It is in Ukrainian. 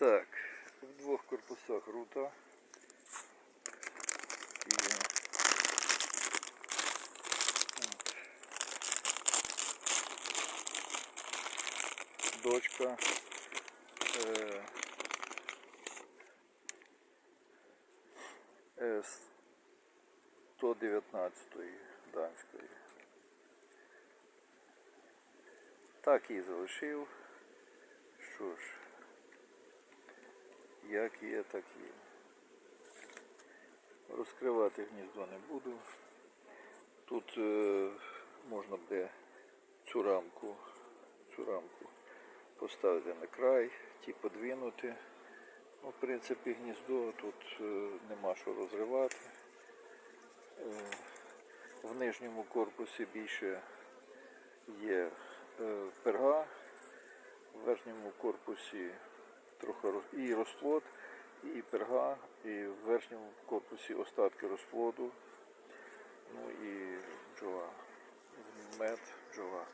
Так, в двох корпусах рута. От. Дочка. Е, е, 119-ї данської. Так і залишив. Що ж, як є, так є. Розкривати гніздо не буду. Тут е, можна буде цю рамку, цю рамку поставити на край, ті подвинути. Ну, в принципі, гніздо тут е, нема що розривати. Е, в нижньому корпусі більше є е, перга, в верхньому корпусі і розплод, і перга, і в верхньому корпусі остатки розплоду, ну і бджола, мед, бджола.